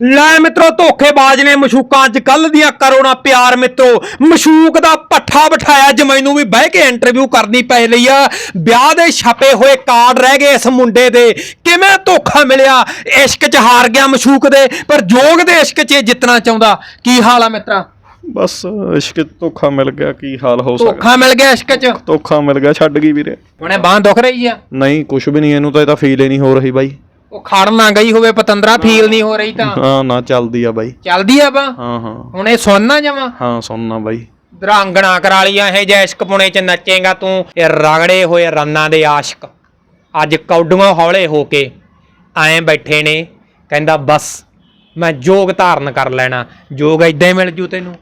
ਲੈ ਮਿੱਤਰੋ ਧੋਖੇਬਾਜ਼ ਨੇ ਮਸ਼ੂਕਾਂ ਅੱਜ ਕੱਲ ਦੀਆਂ ਕਰੋਨਾ ਪਿਆਰ ਮਿੱਤਰੋ ਮਸ਼ੂਕ ਦਾ ਪੱਠਾ ਬਿਠਾਇਆ ਅੱਜ ਮੈਨੂੰ ਵੀ ਬਹਿ ਕੇ ਇੰਟਰਵਿਊ ਕਰਨੀ ਪੈ ਲਈ ਆ। ਵਿਆਹ ਦੇ ਛਪੇ ਹੋਏ ਕਾਰਡ ਰਹਿ ਗਏ ਇਸ ਮੁੰਡੇ ਦੇ। ਕਿਵੇਂ ਧੋਖਾ ਮਿਲਿਆ? ਇਸ਼ਕ 'ਚ ਹਾਰ ਗਿਆ ਮਸ਼ੂਕ ਦੇ ਪਰ ਜੋਗ ਦੇ ਇਸ਼ਕ 'ਚ ਇਹ ਜਿੱਤਣਾ ਚਾਹੁੰਦਾ। ਕੀ ਹਾਲ ਆ ਮਿੱਤਰਾ? ਬਸ ਇਸ਼ਕ 'ਚ ਧੋਖਾ ਮਿਲ ਗਿਆ ਕੀ ਹਾਲ ਹੋ ਸਕਦਾ? ਧੋਖਾ ਮਿਲ ਗਿਆ ਇਸ਼ਕ 'ਚ? ਧੋਖਾ ਮਿਲ ਗਿਆ ਛੱਡ ਗਈ ਵੀਰੇ। ਹੁਣੇ ਬਾਹ ਦੁਖ ਰਹੀ ਆ? ਨਹੀਂ ਕੁਝ ਵੀ ਨਹੀਂ ਇਹਨੂੰ ਤਾਂ ਇਹਦਾ ਫੀਲ ਹੀ ਨਹੀਂ ਹੋ ਰਹੀ ਬਾਈ। ਉਹ ਖੜ ਨਾ ਗਈ ਹੋਵੇ ਪਤੰਦਰਾ ਫੀਲ ਨਹੀਂ ਹੋ ਰਹੀ ਤਾਂ। ਹਾਂ ਨਾ ਚੱਲਦੀ ਆ ਬਾਈ। ਚੱਲਦੀ ਆ ਬਾ? ਹਾਂ ਹਾਂ। ਹੁਣ ਇਹ ਸੁਣਨਾ ਜਾਵਾਂ ਹਾਂ ਸੁਣਨਾ ਬਾਈ। ਦਰਾਂਗਣਾ ਕਰਾ ਲੀਆਂ ਇਹ ਜੈ ਇਸ਼ਕ ਪੁਣੇ ਚ ਨੱਚੇਗਾ ਤੂੰ ਇਹ ਰਗੜੇ ਹੋਏ ਰੰਨਾਂ ਦੇ ਆਸ਼ਕ। ਅੱਜ ਕੌਡੀਆਂ ਹੌਲੇ ਹੋ ਕੇ ਐਂ ਬੈਠੇ ਨੇ ਕਹਿੰਦਾ ਬਸ ਮੈਂ ਜੋਗ ਧਾਰਨ ਕਰ ਲੈਣਾ ਜੋਗ ਇਦਾਂ ਹੀ ਮਿਲ ਜੂ ਤੈਨੂੰ।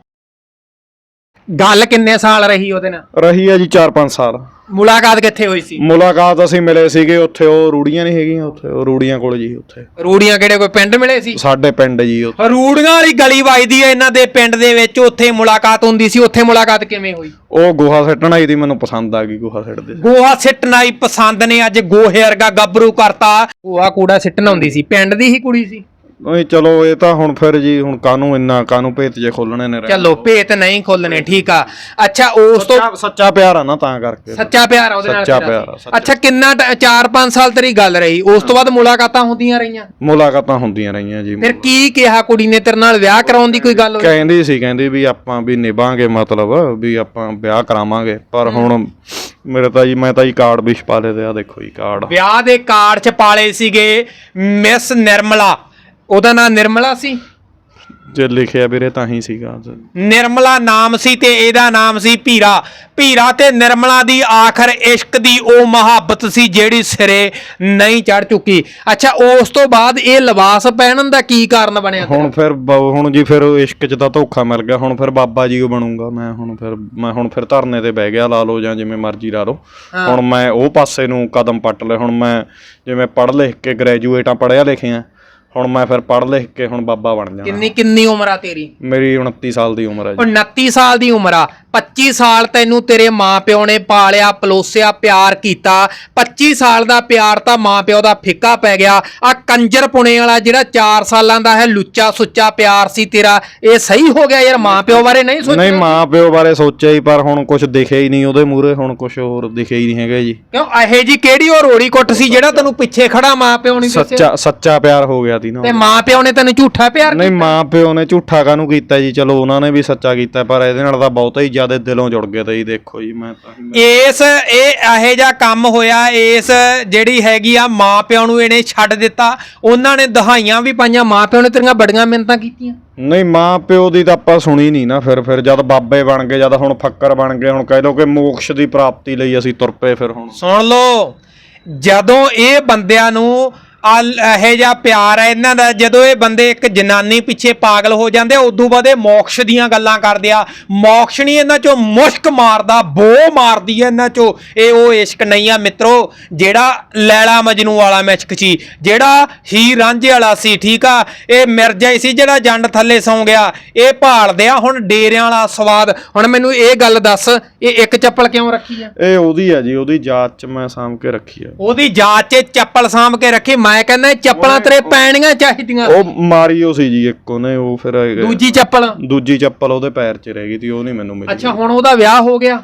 ਗੱਲ ਕਿੰਨੇ ਸਾਲ ਰਹੀ ਉਹਦੇ ਨਾਲ? ਰਹੀ ਆ ਜੀ 4-5 ਸਾਲ। ਮੁਲਾਕਾਤ ਕਿੱਥੇ ਹੋਈ ਸੀ? ਮੁਲਾਕਾਤ ਅਸੀਂ ਮਿਲੇ ਸੀਗੇ ਉੱਥੇ ਉਹ ਰੂੜੀਆਂ ਨਹੀਂ ਹੈਗੀਆਂ ਉੱਥੇ ਉਹ ਰੂੜੀਆਂ ਕੋਲ ਜੀ ਉੱਥੇ। ਰੂੜੀਆਂ ਕਿਹੜੇ ਕੋਈ ਪਿੰਡ ਮਿਲੇ ਸੀ? ਸਾਡੇ ਪਿੰਡ ਜੀ ਉੱਥੇ। ਰੂੜੀਆਂ ਵਾਲੀ ਗਲੀ ਵੱਜਦੀ ਹੈ ਇਹਨਾਂ ਦੇ ਪਿੰਡ ਦੇ ਵਿੱਚ ਉੱਥੇ ਮੁਲਾਕਾਤ ਹੁੰਦੀ ਸੀ ਉੱਥੇ ਮੁਲਾਕਾਤ ਕਿਵੇਂ ਹੋਈ? ਉਹ ਗੋਹਾ ਸੱਟਣ ਆਈ ਦੀ ਮੈਨੂੰ ਪਸੰਦ ਆ ਗਈ ਗੋਹਾ ਸੱਟਦੇ ਗੋਹਾ ਸਿੱਟਣਾ ਹੀ ਪਸੰਦ ਨੇ ਅੱਜ ਗੋਹੇ ਵਰਗਾ ਗੱਭਰੂ ਕਰਤਾ। ਗੋਹਾ ਕੂੜਾ ਸਿੱਟਣ ਆਉਂਦੀ ਸੀ ਪਿੰਡ ਦੀ ਹੀ ਕੁੜੀ ਸੀ। ਓਏ ਚਲੋ ਇਹ ਤਾਂ ਹੁਣ ਫਿਰ ਜੀ ਹੁਣ ਕਾਨੂੰ ਇੰਨਾ ਕਾਨੂੰ ਭੇਤ ਜੇ ਖੋਲਣੇ ਨੇ ਰਹਿਣ। ਚਲੋ ਭੇਤ ਨਹੀਂ ਖੋਲਣੇ ਠੀਕ ਆ। ਅੱਛਾ ਉਸ ਤੋਂ ਸੱਚਾ- ਸੱਚਾ ਪਿਆਰ ਆ ਨਾ ਤਾਂ ਕਰਕੇ। ਸੱਚਾ ਪਿਆਰ ਆ ਉਹਦੇ ਨਾਲ ਸੱਚਾ ਤੇਰਾ। ਪਿਆਰ ਆ, ਸੱਚਾ। ਅੱਛਾ ਕਿੰਨਾ 4-5 ਸਾਲ ਤੇਰੀ ਗੱਲ ਰਹੀ। ਉਸ ਤੋਂ ਬਾਅਦ ਮੁਲਾਕਾਤਾਂ ਹੁੰਦੀਆਂ ਰਹੀਆਂ? ਮੁਲਾਕਾਤਾਂ ਹੁੰਦੀਆਂ ਰਹੀਆਂ ਜੀ। ਫਿਰ ਕੀ ਕਿਹਾ ਕੁੜੀ ਨੇ ਤੇਰੇ ਨਾਲ? ਵਿਆਹ ਕਰਾਉਣ ਦੀ ਕੋਈ ਗੱਲ ਹੋਈ? ਕਹਿੰਦੀ ਸੀ ਕਹਿੰਦੀ ਵੀ ਆਪਾਂ ਵੀ ਨਿਭਾਂਗੇ ਮਤਲਬ ਵੀ ਆਪਾਂ ਵਿਆਹ ਕਰਾਵਾਂਗੇ। ਪਰ ਹੁਣ ਮੇਰੇ ਤਾਂ ਜੀ ਮੈਂ ਤਾਂ ਜੀ ਕਾਰਡ ਵੀ ਛਪਾ ਲਏ ਤੇ ਆ ਦੇਖੋ ਜੀ ਕਾਰਡ। ਵਿਆਹ ਦੇ ਕਾਰਡ 'ਚ ਪਾਲੇ ਸੀਗੇ ਮਿਸ ਨਿਰਮਲਾ। ਉਹਦਾ ਨਾਮ ਨਿਰਮਲਾ ਸੀ? ਜੇ ਲਿਖਿਆ ਵੀਰੇ ਤਾਂ ਹੀ ਸੀਗਾ ਨਿਰਮਲਾ ਨਾਮ ਸੀ ਤੇ ਇਹਦਾ ਨਾਮ ਸੀ ਭੀਰਾ ਭੀਰਾ ਤੇ ਨਿਰਮਲਾ ਦੀ ਆਖਰ ਇਸ਼ਕ ਦੀ ਉਹ ਮੁਹੱਬਤ ਸੀ ਜਿਹੜੀ ਸਿਰੇ ਨਹੀਂ ਚੜ ਚੁੱਕੀ। ਅੱਛਾ ਉਸ ਤੋਂ ਬਾਅਦ ਇਹ ਲਿਬਾਸ ਪਹਿਨਣ ਦਾ ਕੀ ਕਾਰਨ ਬਣਿਆ? ਹੁਣ ਫਿਰ ਹੁਣ ਜੀ ਫਿਰ ਇਸ਼ਕ 'ਚ ਤਾਂ ਧੋਖਾ ਮਿਲ ਗਿਆ। ਹੁਣ ਫਿਰ ਬਾਬਾ ਜੀ ਉਹ ਬਣੂੰਗਾ। ਮੈਂ ਹੁਣ ਫਿਰ ਮੈਂ ਹੁਣ ਫਿਰ ਧਰਨੇ ਤੇ ਬਹਿ ਗਿਆ ਲਾ ਲਓ ਜਾਂ ਜਿਵੇਂ ਮਰਜ਼ੀ ਲਾ ਲਓ। ਹੁਣ ਮੈਂ ਉਹ ਪਾਸੇ ਨੂੰ ਕਦਮ ਪੱਟ ਲਏ ਹੁਣ ਮੈਂ ਜਿਵੇਂ ਪੜ੍ਹ ਲਿਖ ਕੇ ਗ੍ਰੈਜੂਏਟਾਂ ਪੜ੍ਹਿਆ ਲਿਖਿਆ ਹੁਣ ਮੈਂ ਫਿਰ ਪੜ੍ਹ ਲਿਖ ਕੇ ਹੁਣ ਬਾਬਾ ਬਣ ਜਾਣਾ। ਕਿੰਨੀ ਕਿੰਨੀ ਉਮਰ ਆ ਤੇਰੀ? ਮੇਰੀ 29 ਸਾਲ ਦੀ ਉਮਰ ਹੈ ਜੀ। 29 ਸਾਲ ਦੀ ਉਮਰ ਆ। 25 ਸਾਲ ਤੈਨੂੰ ਤੇਰੇ ਮਾਪਿਓ ਨੇ ਪਾਲਿਆ ਪਲੋਸਿਆ ਪਿਆਰ ਕੀਤਾ। 25 ਸਾਲ ਦਾ ਪਿਆਰ ਤਾਂ ਮਾਪਿਓ ਦਾ ਫਿੱਕਾ ਪੈ ਗਿਆ। ਆ ਕੰਜਰ ਪੁਣੇ ਵਾਲਾ ਜਿਹੜਾ 4 ਸਾਲਾਂ ਦਾ ਹੈ ਲੁੱਚਾ ਸੁੱਚਾ ਪਿਆਰ ਸੀ ਤੇਰਾ ਇਹ ਸਹੀ ਹੋ ਗਿਆ ਯਾਰ? ਮਾਪਿਓ ਬਾਰੇ ਨਹੀਂ ਨਹੀਂ ਸੋਚਿਆ? ਮਾਂ ਪਿਓ ਬਾਰੇ ਸੋਚਿਆ ਹੀ ਪਰ ਹੁਣ ਕੁਝ ਦਿਖਿਆ ਹੀ ਨਹੀਂ ਉਹਦੇ ਮੂਹਰੇ ਹੁਣ ਕੁਝ ਹੋਰ ਦਿਖਿਆ ਹੀ ਨਹੀਂ ਹੈਗਾ ਜੀ। ਕਿਉਂ? ਇਹੋ ਜੀ ਕਿਹੜੀ ਉਹ ਰੋੜੀ ਕੁੱਟ ਸੀ ਜਿਹੜਾ ਤੈਨੂੰ ਪਿੱਛੇ ਖੜਾ ਮਾਪਿਓ ਨਹੀਂ ਦੱਸਿਆ? ਸੱਚਾ ਸੱਚਾ ਪਿਆਰ ਹੋ ਗਿਆ ਸੀ ਨਾ ਤੇ ਮਾਪਿਓ ਨੇ ਤੈਨੂੰ ਝੂਠਾ ਪਿਆਰ ਨਹੀਂ ਮਾਂ ਪਿਓ ਨੇ ਝੂਠਾ ਕਾਹਨੂੰ ਕੀਤਾ ਜੀ? ਚਲੋ ਉਹਨਾਂ ਨੇ ਵੀ ਸੱਚਾ ਕੀਤਾ ਪਰ ਇਹਦੇ ਨਾਲ ਤਾਂ ਬਹੁਤਾ ਹੀ ਜ਼ਿਆਦਾ ਦਿਲੋਂ ਜੁੜ ਗਏ ਤੇ ਜੀ ਦੇਖੋ ਜੀ ਮੈਂ ਤਾਂ ਇਸ ਇਹ ਇਹੋ ਜਿਹਾ ਕੰਮ ਹੋਇਆ ਇਸ ਜਿਹੜੀ ਹੈਗੀ ਆ ਮਾਪਿਓ ਨੂੰ ਇਹਨੇ ਛੱਡ ਦਿੱਤਾ। ਉਹਨਾਂ ਨੇ ਦਹਾਈਆਂ ਵੀ ਪਾਈਆਂ ਮਾਪਿਓ ਨੇ ਤੇਰੀਆਂ ਬੜੀਆਂ ਮਿੰਨਤਾਂ ਕੀਤੀਆਂ। ਨਹੀਂ ਮਾਂ ਪਿਓ ਦੀ ਤਾਂ ਆਪਾਂ ਸੁਣੀ ਨਹੀਂ ਨਾ ਫਿਰ ਫਿਰ ਜਦ ਬਾਬੇ ਬਣ ਗਏ ਜਦ ਹੁਣ ਫੱਕਰ ਬਣ ਗਏ ਹੁਣ ਕਹਿ ਲਓ ਕਿ ਮੋਕਸ਼ ਦੀ ਪ੍ਰਾਪਤੀ ਲਈ ਅਸੀਂ ਤੁਰ ਪਏ ਫਿਰ ਹੁਣ। ਸੁਣ ਲਓ ਜਦੋਂ ਇਹ ਬੰਦਿਆਂ ਨੂੰ ਇਹੋ ਜਿਹਾ ਪਿਆਰ ਹੈ ਇਹਨਾਂ ਦਾ ਜਦੋਂ ਇਹ ਬੰਦੇ ਇੱਕ ਜਨਾਨੀ ਪਿੱਛੇ ਪਾਗਲ ਹੋ ਜਾਂਦੇ ਉਦੋਂ ਬਾਅਦ ਇਹ ਮੋਕਸ਼ ਦੀਆਂ ਗੱਲਾਂ ਕਰਦੇ ਆ। ਮੋਕਸ਼ ਨਹੀਂ ਇਹਨਾਂ ਚੋਂ ਮੁਸ਼ਕ ਮਾਰਦਾ ਬੋ ਮਾਰਦੀ ਹੈ ਇਹਨਾਂ ਚੋਂ। ਇਹ ਉਹ ਇਸ਼ਕ ਨਹੀਂ ਆ ਮਿੱਤਰੋ ਜਿਹੜਾ ਲੈਲਾ ਮਜਨੂ ਵਾਲਾ ਮਿਸ਼ਕ ਸੀ ਜਿਹੜਾ ਹੀ ਰਾਂਝੇ ਵਾਲਾ ਸੀ ਠੀਕ ਆ? ਇਹ ਮਿਰਜ਼ਾ ਹੀ ਸੀ ਜਿਹੜਾ ਜੰਡ ਥੱਲੇ ਸੌਂ ਗਿਆ। ਇਹ ਭਾਲਦੇ ਆ ਹੁਣ ਡੇਰਿਆਂ ਵਾਲਾ ਸਵਾਦ। ਹੁਣ ਮੈਨੂੰ ਇਹ ਗੱਲ ਦੱਸ ਇਹ ਇੱਕ ਚੱਪਲ ਕਿਉਂ ਰੱਖੀ ਆ? ਇਹ ਉਹਦੀ ਆ ਜੀ ਉਹਦੀ ਜਾਤ ਚ ਮੈਂ ਸਾਂਭ ਕੇ ਰੱਖੀ ਆ। ਉਹਦੀ ਜਾਂਚ 'ਚ ਚੱਪਲ ਸਾਂਭ ਕੇ ਰੱਖੀ ਮੈਂ ਕਹਿੰਦਾ ਇਹ ਚੱਪਲਾਂ ਤੇਰੇ ਪੈਣੀਆਂ ਚਾਹੀਦੀਆਂ। ਉਹ ਮਾਰੀਓ ਸੀ ਜੀ ਇੱਕ ਉਹਨੇ ਉਹ ਫਿਰ ਦੂਜੀ ਚੱਪਲ। ਦੂਜੀ ਚੱਪਲ ਉਹਦੇ ਪੈਰ 'ਚ ਰਹਿ ਗਈ ਤੀ ਉਹ ਨਹੀਂ ਮੈਨੂੰ ਮਿਲੀ ਅੱਛਾ ਹੁਣ ਉਹਦਾ ਵਿਆਹ ਹੋ ਗਿਆ?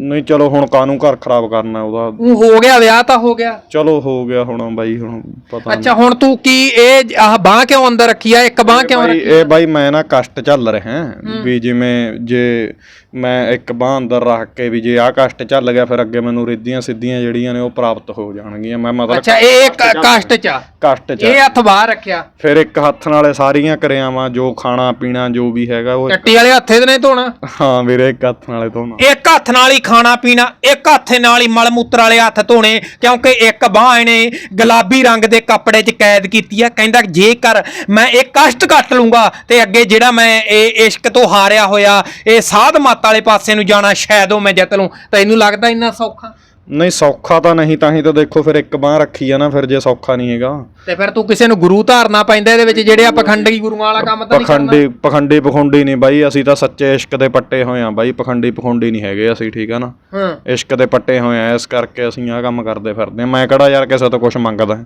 ਨਹੀਂ ਚਲੋ ਹੁਣ ਕਾਨੂੰ ਘਰ ਖਰਾਬ ਕਰਨਾ ਉਹਦਾ? ਉਹ ਹੋ ਗਿਆ ਵਿਆਹ ਤਾਂ ਹੋ ਗਿਆ। ਚਲੋ ਹੋ ਗਿਆ ਹੁਣ ਬਾਈ ਹੁਣ ਪਤਾ ਅੱਛਾ ਹੁਣ ਤੂੰ ਕੀ ਇਹ ਆਹ ਬਾਹ ਕਿਉਂ ਅੰਦਰ ਰੱਖੀ ਆ? ਇੱਕ ਬਾਹ ਕਿਉਂ ਬਾਈ ਰੱਖੀ ਇਹ ਬਾਈ ਮੈਂ ਨਾ ਕਸ਼ਟ ਚੱਲ ਰਿਹਾ। ਵੀ ਜਿਵੇਂ ਜੇ ਮੈਂ ਇੱਕ ਬਾਹ ਅੰਦਰ ਰੱਖ ਕੇ ਵੀ ਜੇ ਆਹ ਕਸ਼ਟ ਚੱਲ ਗਿਆ ਫਿਰ ਅੱਗੇ ਮੈਨੂੰ ਰਿੱਧੀਆਂ ਸਿੱਧੀਆਂ ਜਿਹੜੀਆਂ ਨੇ ਉਹ ਪ੍ਰਾਪਤ ਹੋ ਜਾਣਗੀਆਂ। ਮੈਂ ਮਤਲਬ ਅੱਛਾ ਇਹ ਇੱਕ ਕਸ਼ਟ 'ਚ ਆ? ਕਸ਼ਟ ਚ ਇਹ ਹੱਥ ਬਾਹਰ ਰੱਖਿਆ? ਫਿਰ ਇੱਕ ਹੱਥ ਨਾਲੇ ਸਾਰੀਆਂ ਕਿਰਿਆਵਾਂ ਜੋ ਖਾਣਾ ਪੀਣਾ ਜੋ ਵੀ ਹੈਗਾ ਉਹ ਟੱਟੀ ਵਾਲੇ ਹੱਥੇ ਤੇ ਨਹੀਂ ਧੋਣਾ? ਹਾਂ ਵੀਰੇ ਇੱਕ ਹੱਥ ਨਾਲੇ ਧੋਣਾ। ਇੱਕ ਹੱਥ ਨਾਲ ਹੀ ਖਾਣਾ ਪੀਣਾ ਇੱਕ ਹੱਥ ਨਾਲ ਹੀ ਮਲ ਮੂਤਰ ਵਾਲੇ ਹੱਥ ਧੋਣੇ ਕਿਉਂਕਿ ਇੱਕ ਬਾਹ ਇਹਨੇ ਗੁਲਾਬੀ ਰੰਗ ਦੇ ਕੱਪੜੇ 'ਚ ਕੈਦ ਕੀਤੀ ਆ। ਕਹਿੰਦਾ ਜੇਕਰ ਮੈਂ ਇਹ ਕਸ਼ਟ ਕੱਟ ਲੂੰਗਾ ਤੇ ਅੱਗੇ ਜਿਹੜਾ ਮੈਂ ਇਹ ਇਸ਼ਕ ਤੋਂ ਹਾਰਿਆ ਹੋਇਆ ਇਹ ਸਾਧ ਮਤ ਵਾਲੇ ਪਾਸੇ ਨੂੰ ਜਾਣਾ ਸ਼ਾਇਦ ਉਹ ਮੈਂ ਜਿੱਤ ਲੂੰ ਤੈਨੂੰ ਲੱਗਦਾ ਇੰਨਾ ਸੌਖਾ? ਨਹੀਂ ਸੌਖਾ ਤਾਂ ਨਹੀਂ ਤਾਂ ਹੀ ਤਾਂ ਦੇਖੋ ਫਿਰ ਇੱਕ ਬਾਹ ਰੱਖੀ ਆ ਨਾ ਫਿਰ ਜੇ ਸੌਖਾ ਨਹੀਂ ਹੈਗਾ। ਤੇ ਫਿਰ ਤੂੰ ਕਿਸੇ ਨੂੰ ਗੁਰੂ ਧਾਰਨਾ ਪੈਂਦਾ ਇਹਦੇ ਵਿੱਚ ਜਿਹੜੇ ਆ ਪਖੰਡੀ ਗੁਰੂਆਂ ਵਾਲਾ ਕੰਮ ਤਾਂ ਨਹੀਂ ਕਰਨਾ ਪਖੰਡੀ ਪਖੰਡੀ ਪਖੁੰਡੀ ਨਹੀਂ ਬਾਈ ਅਸੀਂ ਤਾਂ ਸੱਚੇ ਇਸ਼ਕ ਦੇ ਪੱਟੇ ਹੋਏ ਆ ਬਾਈ ਪਖੰਡੀ ਪਖੁੰਡੀ ਨਹੀਂ ਹੈਗੇ ਅਸੀਂ ਠੀਕ ਆ ਨਾ? ਹਾਂ। ਇਸ਼ਕ ਦੇ ਪੱਟੇ ਹੋਏ ਆ ਇਸ ਕਰਕੇ ਅਸੀਂ ਆਹ ਕੰਮ ਕਰਦੇ ਫਿਰਦੇ ਆ। ਮੈਂ ਕਿਹੜਾ ਯਾਰ ਕਿਸੇ ਤੋਂ ਕੁਝ ਮੰਗਦਾ?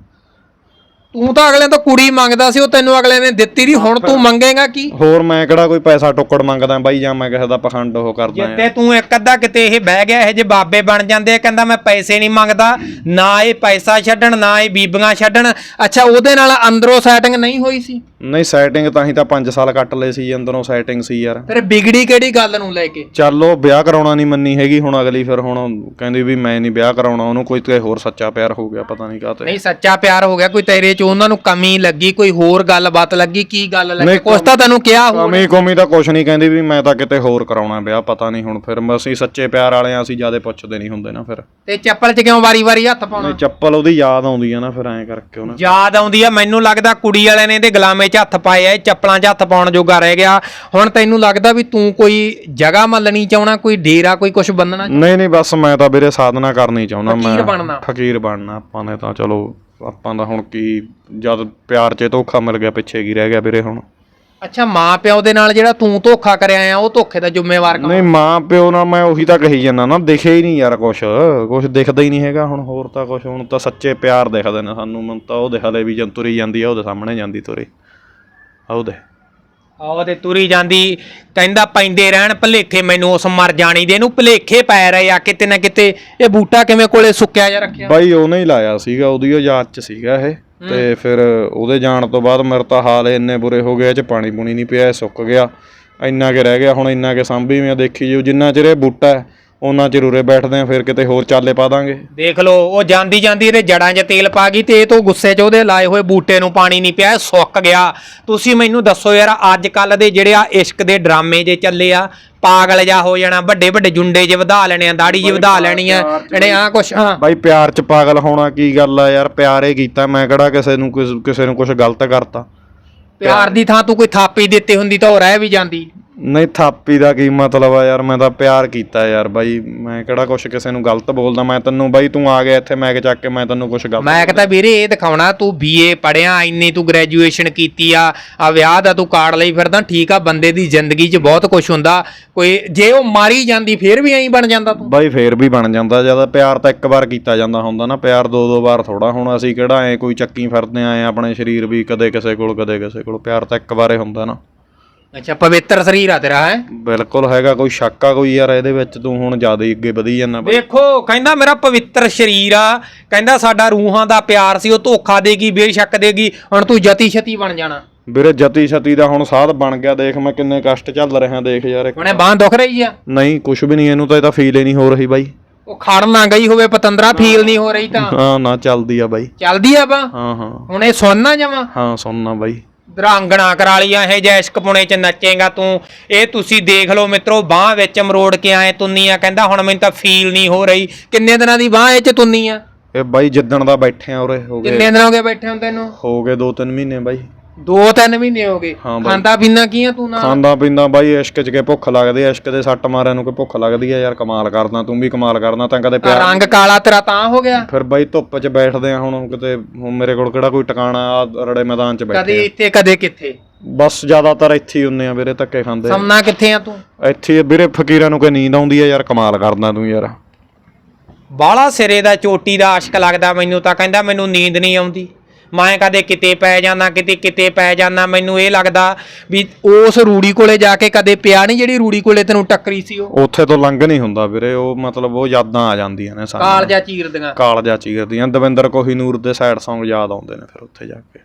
ਤੂੰ ਤਾਂ ਅਗਲੇ ਤੋਂ ਕੁੜੀ ਮੰਗਦਾ ਸੀ ਉਹ ਤੈਨੂੰ ਅਗਲੇ ਨੇ ਦਿੱਤੀ ਨਹੀਂ ਹੁਣ ਤੂੰ ਮੰਗੇਗਾ ਕੀ? ਹੋਰ ਮੈਂ ਕਿਹੜਾ ਕੋਈ ਪੈਸਾ ਟੁੱਕੜ ਮੰਗਦਾ ਬਾਈ ਜਾਂ ਮੈਂ ਕਿਸੇ ਦਾ ਪਖੰਡ ਉਹ ਕਰਦਾ ਜਿੱਤੇ ਤੂੰ ਇੱਕ ਅੱਧਾ ਕਿਤੇ ਇਹ ਬਹਿ ਗਿਆ ਇਹ ਜੇ ਬਾਬੇ ਬਣ ਜਾਂਦੇ ਕਹਿੰਦਾ ਮੈਂ ਪੈਸੇ ਨਹੀਂ ਮੰਗਦਾ ਨਾ ਇਹ ਪੈਸਾ ਛੱਡਣ ਨਾ ਇਹ ਬੀਬੀਆਂ ਛੱਡਣ। ਅੱਛਾ ਉਹਦੇ ਨਾਲ ਅੰਦਰੋਂ ਸੈਟਿੰਗ ਨਹੀਂ ਹੋਈ ਸੀ? ਨਹੀਂ ਸੈਟਿੰਗ ਤਾਂ ਹੀ ਤਾਂ 5 ਸਾਲ ਕੱਟ ਲਏ ਸੀ ਅੰਦਰੋਂ ਸੈਟਿੰਗ ਸੀ ਯਾਰ। ਫਿਰ ਵਿਗੜੀ ਕਿਹੜੀ ਗੱਲ ਨੂੰ ਲੈ ਕੇ? ਚੱਲ ਉਹ ਵਿਆਹ ਕਰਾਉਣਾ ਨਹੀਂ ਮੰਨੀ ਹੈਗੀ ਹੁਣ ਅਗਲੀ ਫਿਰ ਹੁਣ ਕਹਿੰਦੀ ਵੀ ਮੈਂ ਨਹੀਂ ਵਿਆਹ ਕਰਾਉਣਾ ਉਹਨੂੰ ਕੋਈ ਤੇ ਹੋਰ ਸੱਚਾ ਪਿਆਰ ਹੋ ਗਿਆ ਪਤਾ ਨਹੀਂ ਕਾਤੇ ਨਹੀਂ ਸੱਚਾ ਪਿਆਰ ਹੋ ਗਿਆ ਕੋਈ ਤੇਰੇ ਚ ਉਹਨਾਂ ਨੂੰ ਕਮੀ ਲੱਗੀ ਕੋਈ ਹੋਰ ਗੱਲਬਾਤ ਲੱਗੀ ਕੀ ਗੱਲ ਲੱਗੀ? ਨਹੀਂ, ਕੁਛ ਤਾਂ ਤੈਨੂੰ ਕਿਹਾ ਹੋ ਕਮੀ ਕੋਮੀ ਤਾਂ ਕੁਛ ਨਹੀਂ ਕਹਿੰਦੀ ਵੀ ਮੈਂ ਤਾਂ ਕਿਤੇ ਹੋਰ ਕਰਾਉਣਾ ਵਿਆਹ ਪਤਾ ਨਹੀਂ ਹੁਣ ਫਿਰ ਅਸੀਂ ਸੱਚੇ ਪਿਆਰ ਵਾਲੇ ਆ ਅਸੀਂ ਜ਼ਿਆਦਾ ਪੁੱਛਦੇ ਨਹੀਂ ਹੁੰਦੇ ਨਾ ਫਿਰ। ਤੇ ਚੱਪਲ 'ਚ ਕਿਉਂ ਵਾਰੀ-ਵਾਰੀ ਹੱਥ ਪਾਉਣਾ? ਨਹੀਂ ਚੱਪਲ ਉਹਦੀ ਯਾਦ ਆਉਂਦੀ ਆ ਨਾ ਫਿਰ ਐਂ ਕਰਕੇ ਉਹਨਾਂ। ਯਾਦ ਆਉਂਦੀ ਆ ਮੈਨੂੰ ਲੱਗਦਾ ਕੁੜੀ ਵਾਲਿਆਂ ਨੇ ਇਹਦੇ ਗੁਲਾਮੇ 'ਚ ਹੱਥ ਪਾਏ ਆ ਇਹ ਚੱਪਲਾਂ 'ਚ ਹੱਥ ਪਾਉਣ ਜੋਗਾ ਰਹਿ ਗਿਆ। ਹੁਣ ਤੈਨੂੰ ਲੱਗਦਾ ਵੀ ਤੂੰ ਕੋਈ ਜਗ੍ਹਾ ਮੱਲਣੀ ਚਾਹਣਾ ਕੋਈ ਡੇਰਾ ਕੋਈ ਕੁਝ ਬੰਨਣਾ? ਨਹੀਂ ਨਹੀਂ ਬਸ ਮੈਂ ਤਾਂ ਵੀਰੇ ਸਾਧਨਾ ਕਰਨੀ ਚਾਹੁੰਦਾ ਮੈਂ। ਫਕੀਰ ਬਣਨਾ ਆਪਾਂ ਨੇ ਤਾਂ ਚਲੋ ਆਪਾਂ ਦਾ ਹੁਣ ਕੀ ਜਦ ਪਿਆਰ 'ਚ ਧੋਖਾ ਮਿਲ ਗਿਆ ਪਿੱਛੇ ਕੀ ਰਹਿ ਗਿਆ ਵੀਰੇ ਹੁਣ? ਅੱਛਾ ਮਾਂ ਪਿਓ ਦੇ ਨਾਲ ਜਿਹੜਾ ਤੂੰ ਧੋਖਾ ਕਰਿਆ ਆ ਉਹ ਧੋਖੇ ਦਾ ਜ਼ਿੰਮੇਵਾਰ ਕੌਣ ਨਹੀਂ ਮਾਂ ਪਿਓ ਨਾਲ ਮੈਂ ਉਹੀ ਤਾਂ ਕਹੀ ਜਾਂਦਾ ਨਾ ਦਿਖੇ ਹੀ ਨਹੀਂ ਯਾਰ ਕੁਛ। ਕੁਛ ਦਿਖਦਾ ਹੀ ਨਹੀਂ ਹੈਗਾ ਹੁਣ ਹੋਰ ਤਾਂ ਕੁਛ ਹੁਣ ਤਾਂ ਸੱਚੇ ਪਿਆਰ ਦਿਖਦੇ ਨੇ ਸਾਨੂੰ ਮਨ ਤਾਂ ਉਹਦੇ ਹਲੇ ਵੀ ਜਨ ਤੁਰੀ ਜਾਂਦੀ ਆ ਉਹਦੇ ਸਾਹਮਣੇ ਜਾਂਦੀ ਤੁਰੀ। ਆ ਆਹ ਤੇ ਤੁਰੀ ਜਾਂਦੀ ਕਹਿੰਦਾ ਪੈਂਦੇ ਰਹਿਣ ਭਲੇਖੇ ਮੈਨੂੰ ਉਸ ਮਰ ਜਾਣੀ ਦੇ ਇਹਨੂੰ ਭਲੇਖੇ ਪੈ ਰਹੇ ਆ ਕਿਤੇ ਨਾ ਕਿਤੇ ਇਹ ਬੂਟਾ ਕਿਵੇਂ ਕੋਲੇ ਸੁੱਕਿਆ ਜਾ ਰੱਖਿਆ? ਬਾਈ ਉਹਨੇ ਹੀ ਲਾਇਆ ਸੀਗਾ ਉਹਦੀ ਉਹ ਯਾਦ ਚ ਸੀਗਾ ਇਹ ਤੇ ਫਿਰ ਉਹਦੇ ਜਾਣ ਤੋਂ ਬਾਅਦ ਮੇਰੇ ਤਾਂ ਹਾਲ ਇੰਨੇ ਬੁਰੇ ਹੋ ਗਏ ਇਹ ਚ ਪਾਣੀ ਪੂਣੀ ਨਹੀਂ ਪਿਆ ਇਹ ਸੁੱਕ ਗਿਆ ਇੰਨਾ ਕਿ ਰਹਿ ਗਿਆ ਹੁਣ ਇੰਨਾ ਕਿ ਸਾਂਭੀ ਆ ਦੇਖੀ ਜਿਓ ਜਿੰਨਾ ਚਿਰ ਇਹ ਬੂਟਾ ਹੈ ਉਹਨਾਂ ਚਿਰ ਉਰੇ ਬੈਠਦੇ ਆ ਫਿਰ ਕਿਤੇ ਹੋਰ ਚਾਲੇ ਪਾ ਦਾਂਗੇ। ਦੇਖ ਲਓ ਉਹ ਜਾਂਦੀ ਜਾਂਦੀ ਇਹਦੇ ਜੜਾਂ 'ਚ ਤੇਲ ਪਾ ਗਈ ਤੇ ਇਹ ਤੋਂ ਗੁੱਸੇ 'ਚ ਉਹਦੇ ਲਾਏ ਹੋਏ ਬੂਟੇ ਨੂੰ ਪਾਣੀ ਨਹੀਂ ਪਿਆ ਇਹ ਸੁੱਕ ਗਿਆ। ਤੁਸੀਂ ਮੈਨੂੰ ਦੱਸੋ ਯਾਰ ਅੱਜ ਕੱਲ ਦੇ ਜਿਹੜੇ ਆ ਇਸ਼ਕ ਦੇ ਡਰਾਮੇ ਜੇ ਚੱਲੇ ਆ ਪਾਗਲ ਜਾ ਹੋ ਜਾਣਾ ਵੱਡੇ ਵੱਡੇ ਜੁੰਡੇ ਜੇ ਵਧਾ ਲੈਣੇ ਆ ਦਾੜੀ ਜੇ ਵਧਾ ਲੈਣੀ ਆ ਜਿਹੜੇ ਆ ਕੁਛ ਹਾਂ। ਬਾਈ ਪਿਆਰ ਚ ਪਾਗਲ ਹੋਣਾ ਕੀ ਗੱਲ ਆ ਯਾਰ ਪਿਆਰ ਕੀਤਾ ਮੈਂ ਕਿਹੜਾ ਕਿਸੇ ਨੂੰ ਕਿਸ- ਕਿਸੇ ਨੂੰ ਕੁਝ ਗਲਤ ਕਰਤਾ। ਪਿਆਰ ਦੀ ਥਾਂ ਤੂੰ ਕੋਈ ਥਾਪੀ ਦਿੱਤੀ ਹੁੰਦੀ ਤਾਂ ਉਹ ਰਹਿ ਵੀ ਜਾਂਦੀ। ਨਹੀਂ ਥਾਪੀ ਦਾ ਕੀ ਮਤਲਬ ਆ ਯਾਰ? ਮੈਂ ਤਾਂ ਪਿਆਰ ਕੀਤਾ ਯਾਰ ਬਾਈ। ਮੈਂ ਕਿਹੜਾ ਕੁਝ ਕਿਸੇ ਨੂੰ ਗਲਤ ਬੋਲਦਾ? ਮੈਂ ਤੈਨੂੰ ਬਾਈ ਤੂੰ ਆ ਗਿਆ ਇੱਥੇ ਮੈਂ ਚੱਕ ਕੇ ਮੈਂ ਤੈਨੂੰ ਕੁਝ ਗਲਤ ਮੈਂ ਕਹਿੰਦਾ ਵੀਰੇ ਇਹ ਦਿਖਾਉਣਾ ਤੂੰ ਬੀਏ ਪੜਿਆ ਇੰਨੀ ਤੂੰ ਗ੍ਰੈਜੂਏਸ਼ਨ ਕੀਤੀ ਆ ਆ ਵਿਆਹ ਦਾ ਤੂੰ ਕਾਰਡ ਲਈ ਫਿਰਦਾ ਠੀਕ ਆ ਬੰਦੇ ਦੀ ਜ਼ਿੰਦਗੀ 'ਚ ਬਹੁਤ ਕੁਝ ਹੁੰਦਾ। ਕੋਈ ਜੇ ਉਹ ਮਾਰੀ ਜਾਂਦੀ ਫੇਰ ਵੀ ਐਂ ਬਣ ਜਾਂਦਾ ਤੂੰ? ਬਾਈ ਫੇਰ ਵੀ ਬਣ ਜਾਂਦਾ। ਜਦ ਪਿਆਰ ਤਾਂ ਇੱਕ ਵਾਰ ਕੀਤਾ ਜਾਂਦਾ ਹੁੰਦਾ ਨਾ ਪਿਆਰ ਦੋ ਦੋ ਵਾਰ ਥੋੜਾ ਹੁਣ ਅਸੀਂ ਕਿਹੜਾ ਐ ਕੋਈ ਚੱਕੀ ਫਿਰਦੇ ਆਏ ਆਪਣੇ ਸਰੀਰ ਵੀ ਕਦੇ ਕਿਸੇ ਕੋਲ ਕਦੇ ਕਿਸੇ ਕੋਲ। ਪਿਆਰ ਤਾਂ ਇੱਕ ਵਾਰੇ ਹੁੰਦਾ ਨਾ। ਅੱਛਾ ਪਵਿੱਤਰ ਸਰੀਰ ਆ ਤੇਰਾ ਹੈ? ਬਿਲਕੁਲ ਹੈਗਾ ਕੋਈ ਸ਼ੱਕ ਆ ਕੋਈ ਯਾਰ ਇਹਦੇ ਵਿੱਚ ਤੂੰ ਹੁਣ ਜ਼ਿਆਦਾ ਹੀ ਅੱਗੇ ਵਧੀ ਜਾਂਦਾ ਵੇਖੋ ਕਹਿੰਦਾ ਮੇਰਾ ਪਵਿੱਤਰ ਸਰੀਰ ਆ ਕਹਿੰਦਾ ਸਾਡਾ ਰੂਹਾਂ ਦਾ ਪਿਆਰ ਸੀ ਉਹ ਧੋਖਾ ਦੇਗੀ ਬੇਸ਼ੱਕ ਦੇਗੀ ਹੁਣ ਤੂੰ ਜਤੀ ਛਤੀ ਬਣ ਜਾਣਾ। ਵੀਰੇ ਜਤੀ ਛਤੀ ਦਾ ਹੁਣ ਸਾਧ ਬਣ ਗਿਆ ਦੇਖ ਮੈਂ ਕਿੰਨੇ ਕਸ਼ਟ ਝੱਲ ਰਿਹਾ ਦੇਖ ਯਾਰ ਇੱਕ। ਹੁਣੇ ਬਾਹ ਦੁਖ ਰਹੀ ਆ? ਨਹੀਂ ਕੁਝ ਵੀ ਨਹੀਂ ਇਹਨੂੰ ਤਾਂ ਇਹ ਤਾਂ ਫੀਲ ਹੀ ਨਹੀਂ ਹੋ ਰਹੀ ਬਾਈ। ਉਹ ਖੜ ਨਾ ਗਈ ਹੋਵੇ ਪਤੰਦਰਾ ਫੀਲ ਨਹੀਂ ਹੋ ਰਹੀ ਤਾਂ। ਹਾਂ ਨਾ ਚੱਲਦੀ ਆ ਬਾਈ। ਚੱਲਦੀ ਆ ਬਾ ਹਾਂ ਹਾਂ। ਹੁਣ ਇਹ ਸੁਣ ਨਾ ਜਾਵਾਂ ਹਾਂ ਸੁਣਨਾ ਬਾਈ। ਦਰਾਂਗਣਾ ਕਰਾ ਲੀਆਂ ਇਹ ਜੈ ਇਸ਼ਕ ਪੁਣੇ ਚ ਨੱਚੇਗਾ ਤੂੰ। ਇਹ ਤੁਸੀਂ ਦੇਖ ਲਓ ਮਿੱਤਰੋ ਬਾਹ ਵਿੱਚ ਮਰੋੜ ਕੇ ਆਏ ਤੁੰਨੀਆਂ ਕਹਿੰਦਾ ਹੁਣ ਮੈਨੂੰ ਤਾਂ ਫੀਲ ਨਹੀਂ ਹੋ ਰਹੀ। ਕਿੰਨੇ ਦਿਨਾਂ ਦੀ ਬਾਹ ਇਹ ਚ ਤੁੰਨੀ ਆ? ਇਹ ਬਾਈ ਜਿੱਦਣ ਦਾ ਬੈਠੇ ਆ ਉਰੇ ਹੋ ਗਏ ਕਿੰਨੇ ਦਿਨ ਹੋ ਗਏ ਬੈਠੇ ਹੁੰਦੇ ਨੂੰ ਹੋ ਗਏ 2-3 ਮਹੀਨੇ ਬਾਈ। ਦੋ ਤਿੰਨ ਮਹੀਨੇ ਹੋ ਗਏ। ਹਾਂ ਬਾਈ। ਖਾਂਦਾ ਪੀਂਦਾ ਕੀ ਆ ਤੂੰ ਨਾ ਖਾਂਦਾ ਪੀਂਦਾ ਬਾਈ ਇਸ਼ਕ ਚ ਕੇ ਭੁੱਖ ਲੱਗਦੀ ਆ? ਇਸ਼ਕ ਦੇ ਸੱਟ ਮਾਰਿਆਂ ਨੂੰ ਕਿ ਭੁੱਖ ਲੱਗਦੀ ਆ? ਯਾਰ ਕਮਾਲ ਕਰਦਾ ਤੂੰ ਵੀ ਕਮਾਲ ਕਰਦਾ ਤਾਂ ਕਦੇ ਪਿਆਰ ਰੰਗ ਕਾਲਾ ਤੇਰਾ ਤਾਂ ਹੋ ਗਿਆ। ਫਿਰ ਬਾਈ ਧੁੱਪ 'ਚ ਬੈਠਦੇ ਆ ਹੁਣ ਕਿਤੇ ਹੁਣ ਮੇਰੇ ਕੋਲ ਕਿਹੜਾ ਕੋਈ ਟਿਕਾਣਾ ਆ ਰੜੇ ਮੈਦਾਨ 'ਚ ਬੈਠੇ ਕਦੇ ਇੱਥੇ ਕਦੇ ਕਿੱਥੇ? ਬਸ ਜ਼ਿਆਦਾਤਰ ਇੱਥੇ ਹੀ ਹੁੰਨੇ ਆ ਵੀਰੇ ਧੱਕੇ ਖਾਂਦੇ ਸਮਨਾ ਕਿੱਥੇ ਆ ਤੂੰ? ਇੱਥੇ ਹੀ ਵੀਰੇ ਫਕੀਰਾਂ ਨੂੰ ਕੋਈ ਨੀਂਦ ਆਉਂਦੀ ਆ ਯਾਰ ਕਮਾਲ ਕਰਦਾ ਤੂੰ ਯਾਰ। ਬਾਲਾ ਸਿਰੇ ਦਾ ਚੋਟੀ ਦਾ ਆਸ਼ਕ ਲੱਗਦਾ ਮੈਨੂੰ ਤਾਂ ਕਹਿੰਦਾ ਮੈਨੂੰ ਨੀਂਦ ਨਹੀਂ ਆਉਂਦੀ। ਮੈਂ ਕਦੇ ਕਿਤੇ ਪੈ ਜਾਣਾ ਕਿਤੇ ਕਿਤੇ ਪੈ ਜਾਣਾ ਮੈਨੂੰ ਇਹ ਲੱਗਦਾ ਵੀ ਉਸ ਰੂੜੀ ਕੋਲੇ ਜਾ ਕੇ ਕਦੇ ਪਿਆ ਨਹੀਂ ਜਿਹੜੀ ਰੂੜੀ ਕੋਲੇ ਤੈਨੂੰ ਟੱਕਰੀ ਸੀ ਉਹ। ਉੱਥੇ ਤੋਂ ਲੰਘ ਨਹੀਂ ਹੁੰਦਾ ਵੀਰੇ ਉਹ ਮਤਲਬ ਉਹ ਯਾਦਾਂ ਆ ਜਾਂਦੀਆਂ ਨੇ ਸਾਨੂੰ ਕਾਲਜਾ ਚੀਰਦੀਆਂ। ਕਾਲਜਾ ਚੀਰਦੀਆਂ। ਦਵਿੰਦਰ ਕੋਹੀਨੂਰ ਦੇ ਸਾਈਡ Song ਯਾਦ ਆਉਂਦੇ ਨੇ ਫਿਰ ਉੱਥੇ ਜਾ ਕੇ।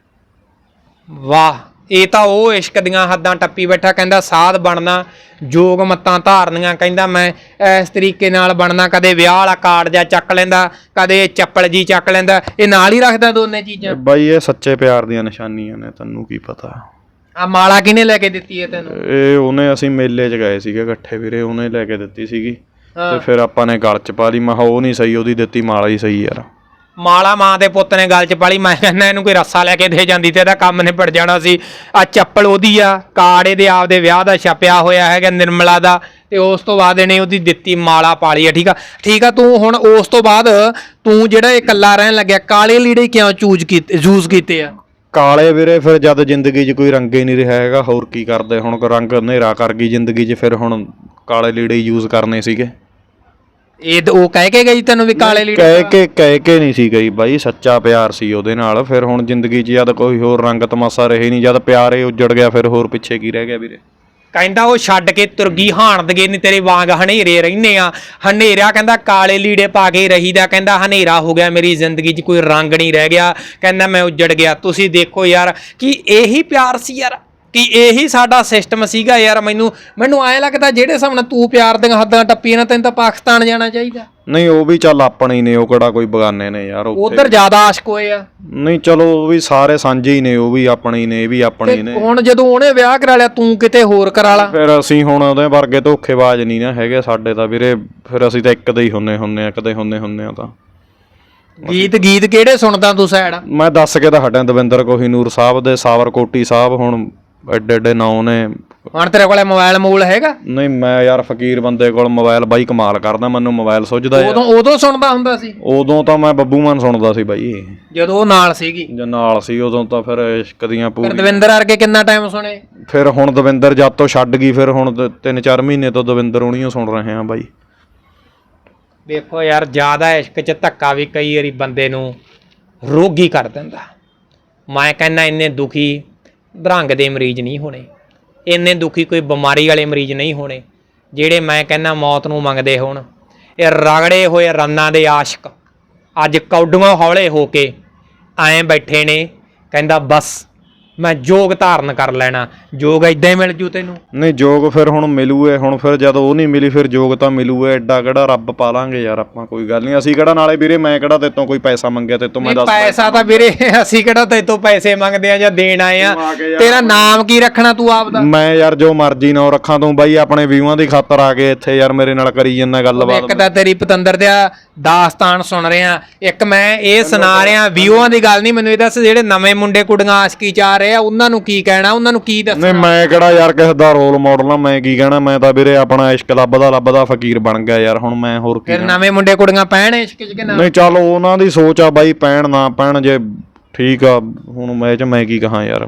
ਵਾਹ। ਇਹ ਤਾਂ ਉਹ ਇਸ਼ਕ ਦੀਆਂ ਹੱਦਾਂ ਟੱਪੀ ਬੈਠਾ ਕਹਿੰਦਾ ਸਾਧ ਬਣਨਾ ਜੋਗ ਮੱਤਾਂ ਧਾਰਨੀਆਂ ਕਹਿੰਦਾ ਮੈਂ ਇਸ ਤਰੀਕੇ ਨਾਲ ਬਣਨਾ ਕਦੇ ਵਿਆਹ ਵਾਲਾ ਕਾਰਡ ਜਾਂ ਚੱਕ ਲੈਂਦਾ ਕਦੇ ਚੱਪਲ ਜੀ ਚੱਕ ਲੈਂਦਾ ਇਹ ਨਾਲ ਹੀ ਰੱਖਦਾ ਦੋਨੇ ਚੀਜ਼ਾਂ। ਬਾਈ ਇਹ ਸੱਚੇ ਪਿਆਰ ਦੀਆਂ ਨਿਸ਼ਾਨੀਆਂ ਨੇ ਤੈਨੂੰ ਕੀ ਪਤਾ। ਆ ਮਾਲਾ ਕਿਹਨੇ ਲੈ ਕੇ ਦਿੱਤੀ ਹੈ ਤੈਨੂੰ? ਇਹ ਉਹਨੇ ਅਸੀਂ ਮੇਲੇ 'ਚ ਗਏ ਸੀਗੇ ਇਕੱਠੇ ਵੀਰੇ ਉਹਨੇ ਲੈ ਕੇ ਦਿੱਤੀ ਸੀਗੀ। ਤੇ ਫਿਰ ਆਪਾਂ ਨੇ ਗਲ 'ਚ ਪਾ ਲਈ ਮੈਂ ਕਿਹਾ ਉਹ ਨਹੀਂ ਸਹੀ ਉਹਦੀ ਦਿੱਤੀ ਮਾਲਾ ਹੀ ਸਹੀ ਯਾਰ। ਮਾਲਾ ਮਾਂ ਦੇ ਪੁੱਤ ਨੇ ਗੱਲ ਚ ਪਾਲੀ, ਮੈਂ ਕਹਿੰਦਾ ਇਹਨੂੰ ਕੋਈ ਰੱਸਾ ਲੈ ਕੇ ਦੇ ਜਾਂਦੀ ਤੇ ਇਹਦਾ ਕੰਮ ਨਿਬੜ ਜਾਣਾ ਸੀ। ਆ ਚੱਪਲ ਉਹਦੀ ਆ, ਕਾਰਡ ਇਹਦੇ ਆਪਦੇ ਵਿਆਹ ਦਾ ਛਪਿਆ ਹੋਇਆ ਹੈਗਾ ਨਿਰਮਲਾ ਦਾ ਤੇ ਉਸ ਤੋਂ ਬਾਅਦ ਇਹਨੇ ਉਹਦੀ ਦਿੱਤੀ ਮਾਲਾ ਪਾਲੀ ਆ, ਠੀਕ ਆ? ਠੀਕ ਆ, ਤੂੰ ਹੁਣ ਉਸ ਤੋਂ ਬਾਅਦ ਤੂੰ ਜਿਹੜਾ ਇਹ ਇਕੱਲਾ ਰਹਿਣ ਲੱਗਿਆ, ਕਾਲੇ ਲੀੜੇ ਕਿਉਂ ਚੂਜ਼ ਕੀਤੇ, ਯੂਜ਼ ਕੀਤੇ ਆ? ਕਾਲੇ ਵੀਰੇ, ਫਿਰ ਜਦ ਜ਼ਿੰਦਗੀ 'ਚ ਕੋਈ ਰੰਗ ਹੀ ਨਹੀਂ ਰਿਹਾ ਹੈਗਾ, ਹੋਰ ਕੀ ਕਰਦੇ? ਹੁਣ ਰੰਗ ਹਨੇਰਾ ਕਰ ਗਈ ਜ਼ਿੰਦਗੀ 'ਚ, ਫਿਰ ਹੁਣ ਕਾਲੇ ਲੀੜੇ ਯੂਜ਼ ਕਰਨੇ ਸੀਗੇ। ਇਹ ਤਾਂ ਉਹ ਕਹਿ ਕੇ ਗਈ ਤੈਨੂੰ ਵੀ ਕਾਲੇ ਲੀੜੇ ਕਹਿ ਕੇ ਕਹਿ ਕੇ ਨਹੀਂ ਸੀ ਗਈ ਬਾਈ ਸੱਚਾ ਪਿਆਰ ਸੀ ਉਹਦੇ ਨਾਲ। ਫਿਰ ਹੁਣ ਜ਼ਿੰਦਗੀ 'ਚ ਜਦ ਕੋਈ ਹੋਰ ਰੰਗ ਤਮਾਸ਼ਾ ਰਹੇ ਨਹੀਂ ਜਦ ਪਿਆਰ ਹੀ ਉੱਜੜ ਗਿਆ ਫਿਰ ਹੋਰ ਪਿੱਛੇ ਕੀ ਰਹਿ ਗਿਆ ਵੀਰੇ? ਕਹਿੰਦਾ ਉਹ ਛੱਡ ਕੇ ਤੁਰਗੀ ਹਾਣ ਦਗੇ ਨਹੀਂ ਤੇਰੇ ਵਾਂਗ ਹਨੇਰੇ ਰਹਿੰਨੇ ਆ। ਹਨੇਰਾ ਕਹਿੰਦਾ ਕਾਲੇ ਲੀੜੇ ਪਾ ਕੇ ਰਹੀਦਾ ਕਹਿੰਦਾ ਹਨੇਰਾ ਹੋ ਗਿਆ ਮੇਰੀ ਜ਼ਿੰਦਗੀ 'ਚ ਕੋਈ ਰੰਗ ਨਹੀਂ ਰਹਿ ਗਿਆ। ਕਹਿੰਦਾ ਮੈਂ ਉੱਜੜ ਗਿਆ। ਤੁਸੀਂ ਦੇਖੋ ਯਾਰ ਕਿ ਇਹੀ ਪਿਆਰ ਸੀ ਯਾਰ? ਕਿ ਇਹੀ ਸਾਡਾ ਸਿਸਟਮ ਸੀਗਾ ਯਾਰ ਮੈਨੂੰ ਮੈਨੂੰ ਐਂ ਲੱਗਦਾ ਜਿਹੜੇ ਸਾਹਮਣੇ ਤੂੰ ਪਿਆਰ ਦੀਆਂ ਹੱਦਾਂ ਟੱਪੀ ਨਾ ਤੈਨੂੰ ਤਾਂ ਪਾਕਿਸਤਾਨ ਜਾਣਾ ਚਾਹੀਦਾ। ਨਹੀਂ ਉਹ ਵੀ ਚੱਲ ਆਪਣੇ ਹੀ ਨੇ ਉਹ ਕਿਹੜਾ ਕੋਈ ਬਗਾਨੇ ਨੇ ਯਾਰ ਉੱਥੇ ਉਧਰ ਜ਼ਿਆਦਾ ਆਸ਼ਕ ਹੋਏ ਆ। ਨਹੀਂ ਚਲੋ ਉਹ ਵੀ ਸਾਰੇ ਸਾਂਝੇ ਹੀ ਨੇ ਉਹ ਵੀ ਆਪਣੇ ਹੀ ਨੇ ਇਹ ਵੀ ਆਪਣੇ ਹੀ ਨੇ। ਹੁਣ ਜਦੋਂ ਉਹਨੇ ਵਿਆਹ ਕਰਾ ਲਿਆ ਤੂੰ ਕਿਤੇ ਹੋਰ ਕਰਾ ਲਾ। ਫਿਰ ਅਸੀਂ ਹੁਣ ਉਹਦੇ ਵਰਗੇ ਧੋਖੇਬਾਜ਼ ਨਹੀਂ ਨਾ ਹੈਗੇ ਸਾਡੇ ਤਾਂ ਵੀਰੇ ਫਿਰ ਅਸੀਂ ਤਾਂ ਇੱਕ ਦੇ ਹੀ ਹੁੰਨੇ ਹੁੰਨੇ ਆ ਕਦੇ ਹੁੰਨੇ ਹੁੰਨੇ ਆ ਤਾਂ। ਗੀਤ ਗੀਤ ਕਿਹੜੇ ਸੁਣਦਾ ਤੂੰ ਸਾਈਡ ਮੈਂ ਦੱਸ ਕੇ ਤਾਂ ਹਟਿਆ ਦਵਿੰਦਰ ਕੋਹੀਨੂਰ ਸਾਹਿਬ ਦੇ ਸਾਵਰਕੋਟੀ ਸਾਹਿਬ ਹੁਣ ਐਡੇ ਐਡੇ ਨਾਂ ਨੇ। ਹੁਣ ਤੇਰੇ ਕੋਲੇ ਮੋਬਾਈਲ ਮੂਲ ਹੈਗਾ? ਨਹੀਂ ਮੈਂ ਯਾਰ ਫਕੀਰ ਬੰਦੇ ਕੋਲ ਮੋਬਾਈਲ ਬਾਈ ਕਮਾਲ ਕਰਦਾ ਮੈਨੂੰ ਮੋਬਾਈਲ ਸੁੱਝਦਾ ਯਾਰ। ਉਦੋਂ ਉਦੋਂ ਸੁਣਦਾ ਹੁੰਦਾ ਸੀ। ਉਦੋਂ ਤਾਂ ਮੈਂ ਬੱਬੂ ਮਾਨ ਸੁਣਦਾ ਸੀ ਬਾਈ। ਜਦੋਂ ਉਹ ਨਾਲ ਸੀਗੀ। ਜੇ ਨਾਲ ਸੀ ਉਦੋਂ ਤਾਂ ਫਿਰ ਇਸ਼ਕ ਦੀਆਂ ਫਿਰ ਪੂਰੀ ਦਵਿੰਦਰ ਵਰਗੇ ਕਿੰਨਾ ਟਾਈਮ ਸੁਣੇ? ਫਿਰ ਹੁਣ ਦਵਿੰਦਰ ਜਦ ਤੋਂ ਛੱਡ ਗਈ ਫਿਰ ਹੁਣ 3-4 ਮਹੀਨੇ ਤੋਂ ਦਵਿੰਦਰ ਉਣੀਓ ਸੁਣ ਰਹੇ ਆ ਬਾਈ। ਵੇਖੋ ਯਾਰ ਜ਼ਿਆਦਾ ਇਸ਼ਕ 'ਚ ਧੱਕਾ ਵੀ ਕਈ ਵਾਰੀ ਬੰਦੇ ਨੂੰ ਰੋਗੀ ਕਰ ਦਿੰਦਾ। ਮੈਂ ਕਹਿੰਦਾ ਇੰਨੇ ਦੁਖੀ ਦਰੰਗ ਦੇ ਮਰੀਜ਼ ਨਹੀਂ ਹੋਣੇ। ਇੰਨੇ ਦੁਖੀ ਕੋਈ ਬਿਮਾਰੀ ਵਾਲੇ ਮਰੀਜ਼ ਨਹੀਂ ਹੋਣੇ, ਜਿਹੜੇ ਮੈਂ ਕਹਿੰਦਾ ਮੌਤ ਨੂੰ ਮੰਗਦੇ ਹੋਣ। ਇਹ ਰਗੜੇ ਹੋਏ ਰੰਨਾਂ ਦੇ ਆਸ਼ਕ ਅੱਜ ਕੌਡੀਆਂ ਹੌਲੇ ਹੋ ਕੇ ਐਂ ਬੈਠੇ ਨੇ, ਕਹਿੰਦਾ, ਬਸ ਮੈਂ ਜੋਗ ਧਾਰਨ ਕਰ ਲੈਣਾ ਜੋਗ ਇਦਾਂ ਹੀ ਮਿਲ ਜੂ ਤੈਨੂੰ? ਨਹੀਂ ਜੋਗ ਫਿਰ ਹੁਣ ਮਿਲੂਏ ਹੁਣ ਫਿਰ ਜਦ ਉਹ ਨਹੀਂ ਮਿਲੀ ਫਿਰ ਜੋਗ ਤਾਂ ਮਿਲੂਏ ਐਡਾ ਕਿਹੜਾ ਰੱਬ ਪਾ ਲਾਂਗੇ ਯਾਰ ਆਪਾਂ ਕੋਈ ਗੱਲ ਨਹੀਂ। ਅਸੀਂ ਕਿਹੜਾ ਨਾਲੇ ਵੀਰੇ ਮੈਂ ਕਿਹੜਾ ਤੇਤੋਂ ਕੋਈ ਪੈਸਾ ਮੰਗਿਆ ਤੇਤੋਂ ਮੈਂ ਨਹੀਂ ਦੱਸ ਪੈਸਾ ਤਾਂ ਵੀਰੇ ਅਸੀਂ ਕਿਹੜਾ ਤੇਤੋਂ ਪੈਸੇ ਮੰਗਦੇ ਆ ਜਾਂ ਦੇਣ ਆਏ ਆ? ਤੂੰ ਆ ਕੇ ਯਾਰ- ਤੇਰਾ ਨਾਮ ਕੀ ਰੱਖਣਾ ਤੂੰ ਆਪਦਾ? ਮੈਂ ਯਾਰ ਜੋ ਮਰਜ਼ੀ ਨਾ ਰੱਖਾਂ ਤੂੰ ਬਾਈ ਆਪਣੇ ਵਿਊਆਂ ਦੀ ਖਾਤਰ ਆ ਕੇ ਇੱਥੇ ਯਾਰ ਮੇਰੇ ਨਾਲ ਕਰੀ ਜੰਨਾ ਗੱਲਬਾਤ। ਇੱਕ ਤਾਂ ਤੇਰੀ ਪਤੰਦਰ ਦਾ ਦਾਸਤਾਨ ਸੁਣ ਰਿਹਾ। ਇੱਕ ਮੈਂ ਇਹ ਸੁਣਾ ਰਿਹਾ ਵਿਊਆਂ ਦੀ ਗੱਲ ਨਹੀਂ ਮੈਨੂੰ ਇਹ ਦੱਸ ਜਿਹੜੇ ਨਵੇਂ ਮੁੰਡੇ ਕੁੜੀਆਂ ਆਸ਼ਕੀ ਚ ਆ ਰਹੇ ਆ ਉਹਨਾਂ ਨੂੰ ਕੀ ਕਹਿਣਾ ਉਹਨਾਂ ਨੂੰ ਕੀ ਦੱਸ ਨਹੀਂ ਮੈਂ ਕਿਹੜਾ ਯਾਰ ਕਿਸੇ ਦਾ ਰੋਲ ਮਾਡਲ ਆ ਮੈਂ ਕੀ ਕਹਿਣਾ ਮੈਂ ਤਾਂ ਵੀਰੇ ਆਪਣਾ ਇਸ਼ਕ ਲੱਭਦਾ ਲੱਭਦਾ ਫਕੀਰ ਬਣ ਗਿਆ ਯਾਰ ਹੁਣ ਮੈਂ ਹੋਰ ਕੀ ਫਿਰ ਨਵੇਂ ਮੁੰਡੇ ਕੁੜੀਆਂ ਪੈਣ ਇਸ਼ਕ ਚ ਕਿ ਨਾ? ਨਹੀਂ ਚੱਲ ਉਹਨਾਂ ਦੀ ਸੋਚ ਆ ਬਾਈ ਪੈਣ ਨਾ ਪੈਣ ਜੇ ਠੀਕ ਆ ਹੁਣ ਮੈਂ ਚ ਮੈਂ ਕੀ ਕਹਾਂ ਯਾਰ।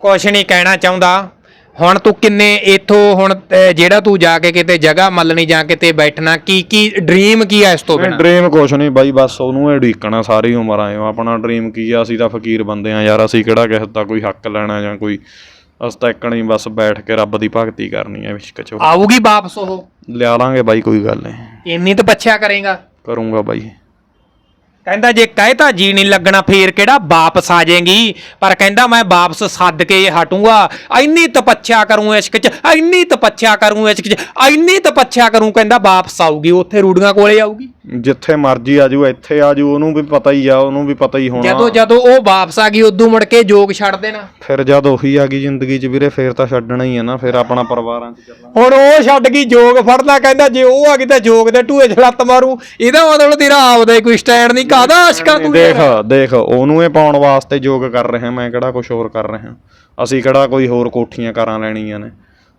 ਕੁਛ ਨਹੀਂ ਕਹਿਣਾ ਚਾਹੁੰਦਾ। ਹੁਣ ਤੂੰ ਕਿੰਨੇ ਇਥੋਂ ਹੁਣ ਤੇ ਜਿਹੜਾ ਤੂੰ ਜਾ ਕੇ ਕਿਤੇ ਜਗ੍ਹਾ ਮੱਲਣੀ ਜਾਂ ਕਿਤੇ ਬੈਠਣਾ ਕੀ ਕੀ ਡ੍ਰੀਮ ਕੀ ਆ ਇਸ ਤੋਂ ਬਿਨਾਂ? ਡ੍ਰੀਮ ਕੁਛ ਨਹੀਂ ਬਾਈ ਬਸ ਉਹਨੂੰ ਉਡੀਕਣਾ ਸਾਰੀ ਉਮਰ ਆਇਓ ਆਪਣਾ ਡ੍ਰੀਮ ਕੀ ਆ ਅਸੀਂ ਤਾਂ ਫਕੀਰ ਬੰਦੇ ਆ ਯਾਰ ਅਸੀਂ ਕਿਹੜਾ ਕਿਸੇ ਦਾ ਕੋਈ ਹੱਕ ਲੈਣਾ ਜਾਂ ਕੋਈ ਅਸੀਂ ਤਾਂ ਇੱਕ ਨਹੀਂ ਬਸ ਬੈਠ ਕੇ ਰੱਬ ਦੀ ਭਗਤੀ ਕਰਨੀ ਹੈ ਇਸ਼ਕ ਚ। ਆਊਗੀ ਵਾਪਸ ਉਹ? ਲਿਆ ਲਾਂਗੇ ਬਾਈ ਕੋਈ ਗੱਲ ਨਹੀਂ। ਇੰਨੀ ਤਪੱਛਿਆ ਕਰੇਗਾ। ਕਰੂੰਗਾ ਬਾਈ। ਕਹਿੰਦਾ ਜੇ ਕਹਿਤਾ ਜੀ ਨਹੀਂ ਲੱਗਣਾ ਫੇਰ ਕਿਹੜਾ ਵਾਪਸ ਆ ਜਾਏਗੀ? ਪਰ ਕਹਿੰਦਾ ਮੈਂ ਵਾਪਸ ਸੱਦ ਕੇ ਹਟੂੰਗਾ। ਇੰਨੀ ਤਪੱਛਿਆ ਕਰੂੰ ਇਸ਼ਕ 'ਚ ਇੰਨੀ ਤਪੱਛਿਆ ਕਰੂੰ ਇਸ਼ਕ 'ਚ ਇੰਨੀ ਤਪੱਛਿਆ ਕਰੂੰ ਕਹਿੰਦਾ ਵਾਪਸ ਆਊਗੀ ਉੱਥੇ ਰੂੜੀਆਂ ਕੋਲੇ ਆਊਗੀ। ਜਿੱਥੇ ਮਰਜ਼ੀ ਆਜੂ ਇੱਥੇ ਆਜੂ ਉਹਨੂੰ ਵੀ ਪਤਾ ਹੀ ਆ ਉਹਨੂੰ ਵੀ ਪਤਾ ਹੀ ਹੋਣਾ। ਜਦੋਂ ਜਦੋਂ ਉਹ ਵਾਪਸ ਆ ਗਈ ਉਦੋਂ ਮੁੜ ਕੇ ਜੋਗ ਛੱਡ ਦੇਣਾ। ਫਿਰ ਜਦ ਉਹੀ ਆ ਗਈ ਜ਼ਿੰਦਗੀ 'ਚ ਵੀਰੇ ਫੇਰ ਤਾਂ ਛੱਡਣਾ ਹੀ ਆ ਨਾ ਫਿਰ ਆਪਣਾ ਪਰਿਵਾਰਾਂ 'ਚ ਚੱਲਣਾ। ਹੁਣ ਉਹ ਛੱਡ ਗਈ ਜੋਗ ਫੜਨਾ ਕਹਿੰਦਾ ਜੇ ਉਹ ਆ ਗਈ ਤਾਂ ਜੋਗ ਦੇ ਢੂਏ 'ਚ ਲੱਤ ਮਾਰੂ। ਇਹਦਾ ਮਤਲਬ ਤੇਰਾ ਆਪਦਾ ਹੀ ਕੋਈ ਸਟੈਂਡ ਨਹੀਂ ਕਾਹਦਾ ਆਸ਼ਕਾ ਤੂੰ ਦੇਖ ਦੇਖ ਉਹਨੂੰ ਇਹ ਪਾਉਣ ਵਾਸਤੇ ਯੋਗ ਕਰ ਰਹੇ ਮੈਂ ਕਿਹੜਾ ਕੁਝ ਹੋਰ ਕਰ ਰਿਹਾ। ਅਸੀਂ ਕਿਹੜਾ ਕੋਈ ਹੋਰ ਕੋਠੀਆਂ ਕਾਰਾਂ ਲੈਣੀਆਂ ਨੇ।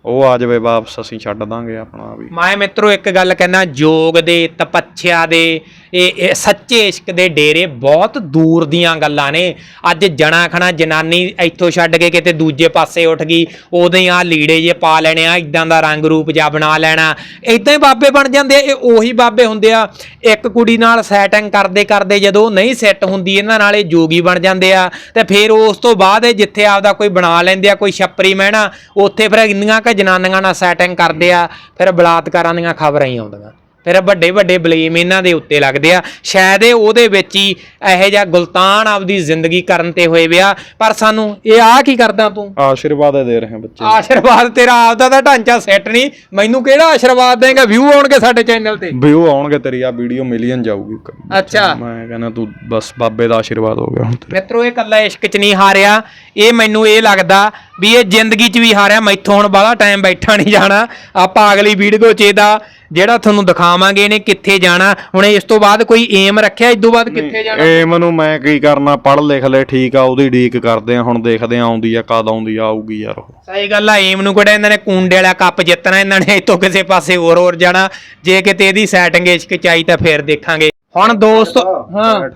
ਉਹ ਆ ਜਾਵੇ ਵਾਪਸ, ਅਸੀਂ ਛੱਡ ਦਾਂਗੇ ਆਪਣਾ ਵੀ। ਮੈਂ ਮਿੱਤਰੋ, ਇੱਕ ਗੱਲ ਕਹਿਣਾ ਜੋਗ ਦੇ, ਤਪੱਛਿਆ ਦੇ, ਇਹ ਇਹ ਸੱਚੇ ਇਸ਼ਕ ਦੇ ਡੇਰੇ ਬਹੁਤ ਦੂਰ ਦੀਆਂ ਗੱਲਾਂ ਨੇ। ਅੱਜ ਜਣਾ ਖਣਾ ਜਨਾਨੀ ਇੱਥੋਂ ਛੱਡ ਕੇ ਕਿਤੇ ਦੂਜੇ ਪਾਸੇ ਉੱਠ ਗਈ ਉਦੋਂ ਆ ਲੀੜੇ ਜੇ ਪਾ ਲੈਣੇ ਆ ਇਦਾਂ ਦਾ ਰੰਗ ਰੂਪ ਜਿਹਾ ਬਣਾ ਲੈਣਾ। ਇਦਾਂ ਹੀ ਬਾਬੇ ਬਣ ਜਾਂਦੇ ਆ, ਇਹ ਉਹੀ ਬਾਬੇ ਹੁੰਦੇ ਆ। ਇੱਕ ਕੁੜੀ ਨਾਲ ਸੈਟਿੰਗ ਕਰਦੇ ਕਰਦੇ ਜਦੋਂ ਨਹੀਂ ਸੈੱਟ ਹੁੰਦੀ, ਇਹਨਾਂ ਨਾਲ ਇਹ ਜੋਗੀ ਬਣ ਜਾਂਦੇ ਆ। ਤੇ ਫਿਰ ਉਸ ਤੋਂ ਬਾਅਦ ਇਹ ਜਿੱਥੇ ਆਪਦਾ ਕੋਈ ਬਣਾ ਲੈਂਦੇ ਆ, ਕੋਈ ਛੱਪਰੀ ਮਹਿਣਾ, ਉੱਥੇ ਫਿਰ ਇੰਨੀਆਂ ਕ ਜਨਾਨੀਆਂ ਨਾਲ ਸੈਟਿੰਗ ਕਰਦੇ ਆ ਫਿਰ ਬਲਾਤਕਾਰਾਂ ਦੀਆਂ ਖਬਰਾਂ ਹੀ ਆਉਂਦੀਆਂ। ਫਿਰ ਵੱਡੇ ਵੱਡੇ ਬਲੇਮ ਇਹਨਾਂ ਦੇ ਉੱਤੇ ਲੱਗਦੇ ਆ। ਸ਼ਾਇਦ ਇਹ ਉਹਦੇ ਵਿੱਚ ਹੀ ਇਹੋ ਜਿਹਾ ਗੁਲਤਾਨ ਆਪਦੀ ਜ਼ਿੰਦਗੀ ਕਰਨ ਤੇ ਹੋਏ ਵਿਆ ਪਰ ਸਾਨੂੰ ਇਹ ਆ ਕੀ ਕਰਦਾ ਤੂੰ? ਆਸ਼ੀਰਵਾਦ ਦੇ ਰਹੇ ਬੱਚੇ ਆਸ਼ੀਰਵਾਦ ਤੇਰਾ ਆਪਦਾ ਤਾਂ ਢਾਂਚਾ ਸੈੱਟ ਨਹੀਂ। ਮੈਨੂੰ ਕਿਹੜਾ ਆਸ਼ੀਰਵਾਦ ਦੇਂਗਾ? ਵਿਊ ਆਉਣਗੇ ਸਾਡੇ ਚੈਨਲ ਤੇ। ਵਿਊ ਆਉਣਗੇ ਤੇਰੀ ਆ ਵੀਡੀਓ ਮਿਲੀਅਨ ਜਾਊਗੀ ਅੱਛਾ। ਮੈਂ ਕਹਿੰਦਾ ਤੂੰ ਬਸ ਬਾਬੇ ਦਾ ਆਸ਼ੀਰਵਾਦ ਹੋ ਗਿਆ ਹੁਣ ਤੇਰੇ ਮਿੱਤਰੋ ਇਹ ਕੱਲਾ ਇਸ਼ਕ 'ਚ ਨਹੀਂ ਹਾਰਿਆ। ਇਹ ਮੈਨੂੰ ਇਹ ਲੱਗਦਾ ਵੀ ਇਹ ਜ਼ਿੰਦਗੀ 'ਚ ਵੀ ਹਾਰਿਆ ਮੈਥੋਂ ਹੁਣ ਬਾਹਲਾ ਟਾਈਮ ਬੈਠਾ ਨਹੀਂ ਜਾਣਾ। ਆਪਾਂ ਅਗਲੀ ਵੀਡੀਓ 'ਚ ਇਹਦਾ ਜਿਹੜਾ ਤੁਹਾਨੂੰ ਦਿਖਾਵਾਂਗੇ ਇਹਨੇ ਕਿੱਥੇ ਜਾਣਾ। ਹੁਣ ਇਸ ਤੋਂ ਬਾਅਦ ਕੋਈ ਏਮ ਰੱਖਿਆ ਇਸ ਤੋਂ ਬਾਅਦ ਕਿੱਥੇ ਜਾਣਾ? ਏ ਮੈਨੂੰ ਮੈਂ ਕੀ ਕਰਨਾ? ਪੜ੍ਹ ਲਿਖ ਲੈ ਠੀਕ ਆ ਉਹਦੀ ਡੀਕ ਕਰਦੇ ਆ ਹੁਣ ਦੇਖਦੇ ਆ ਆਉਂਦੀ ਆ ਕਦ ਆਉਂਦੀ ਆ ਆਊਗੀ ਯਾਰ ਉਹ। ਸਹੀ ਗੱਲ ਆ ਏਮ ਨੂੰ ਕਿਹੜਾ ਇਹਨਾਂ ਨੇ ਕੁੰਡੇ ਵਾਲਾ ਕੱਪ ਜਿੱਤਣਾ ਇਹਨਾਂ ਨੇ ਇਤੋਂ ਕਿਸੇ ਪਾਸੇ ਹੋਰ ਹੋਰ ਜਾਣਾ। ਜੇ ਕਿਤੇ ਇਹਦੀ ਸੈਟਿੰਗ ਇਸ਼ਕ ਚ ਆਈ ਤਾਂ ਫੇਰ ਦੇਖਾਂਗੇ। ਹੁਣ ਦੋਸਤ ਹਾਂ। ਬੈਠ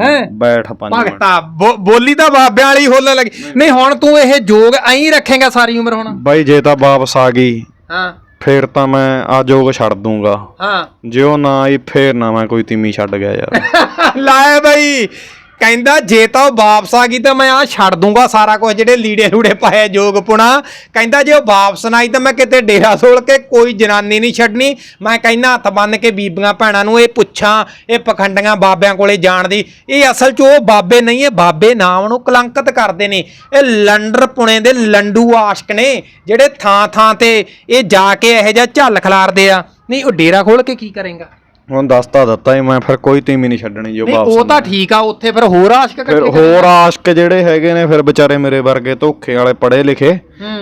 ਹੈਂ? ਬੈਠ ਪੰਜ ਮਿੰਟ। ਭਗਤਾ ਬੋ- ਬੋਲੀ ਤਾਂ ਬਾਬਿਆਂ ਵਾਲੀ ਹੋਲਣ ਲੱਗੀ। ਨਹੀਂ। ਹੁਣ ਤੂੰ ਇਹ ਜੋਗ ਐਂ ਰੱਖੇਗਾ ਸਾਰੀ ਉਮਰ ਹੁਣ। ਬਾਈ ਜੇ ਤਾਂ ਵਾਪਸ ਆ ਗਈ ਹਾਂ। ਫੇਰ ਤਾਂ ਮੈਂ ਆ ਜੋਗ ਛੱਡ ਦੂੰਗਾ। ਹਾਂ। ਜੇ ਉਹ ਨਾ ਆਈ ਫੇਰ ਨਾ ਮੈਂ ਕੋਈ ਤੀਮੀ ਛੱਡ ਗਿਆ ਯਾਰ। ਲਾਇਆ ਬਈ। ਕਹਿੰਦਾ, ਜੇ ਤਾਂ ਉਹ ਵਾਪਸ ਆ ਗਈ ਤਾਂ ਮੈਂ ਆ ਛੱਡ ਦੂੰਗਾ ਸਾਰਾ ਕੁਝ ਜਿਹੜੇ ਲੀੜੇ ਲੂੜੇ ਪਾਏ ਜੋਗਪੁਣਾ। ਕਹਿੰਦਾ, ਜੇ ਉਹ ਵਾਪਸ ਨਾ ਆਈ ਤਾਂ ਮੈਂ ਕਿਤੇ ਡੇਰਾ ਸੋਲ ਕੇ ਕੋਈ ਜਨਾਨੀ ਨਹੀਂ ਛੱਡਣੀ। ਮੈਂ ਕਹਿੰਦਾ, ਹੱਥ ਬੰਨ ਕੇ ਬੀਬੀਆਂ ਭੈਣਾਂ ਨੂੰ ਇਹ ਪੁੱਛਾਂ, ਇਹ ਪਖੰਡੀਆਂ ਬਾਬਿਆਂ ਕੋਲੇ ਜਾਣ ਦੀ। ਇਹ ਅਸਲ 'ਚ ਉਹ ਬਾਬੇ ਨਹੀਂ ਇਹ ਬਾਬੇ ਨਾਮ ਨੂੰ ਕਲੰਕਿਤ ਕਰਦੇ ਨੇ। ਇਹ ਲੰਡਰ ਪੁਣੇ ਦੇ ਲੰਡੂ ਆਸ਼ਕ ਨੇ, ਜਿਹੜੇ ਥਾਂ ਥਾਂ ਤੇ ਇਹ ਜਾ ਕੇ ਇਹੋ ਜਿਹਾ ਝੱਲ ਖਿਲਾਰਦੇ ਆ। ਨਹੀਂ, ਉਹ ਡੇਰਾ ਖੋਲ ਕੇ ਕੀ ਕਰੇਗਾ? ਹੁਣ ਦੱਸਤਾ ਦਿੱਤਾ ਹੀ ਮੈਂ ਫਿਰ ਕੋਈ ਤੀਮੀ ਨਹੀਂ ਛੱਡਣੀ ਜੋ ਨਹੀਂ ਵਾਪਸ ਉਹ ਤਾਂ ਠੀਕ ਆ ਉੱਥੇ ਫਿਰ ਹੋਰ ਆਸ਼ਕ ਫਿਰ ਇਕੱਠੇ ਹੋਰ ਆਸ਼ਕ ਜਿਹੜੇ ਹੈਗੇ ਨੇ ਫਿਰ ਵਿਚਾਰੇ ਮੇਰੇ ਵਰਗੇ ਧੋਖੇ ਵਾਲੇ ਪੜੇ ਲਿਖੇ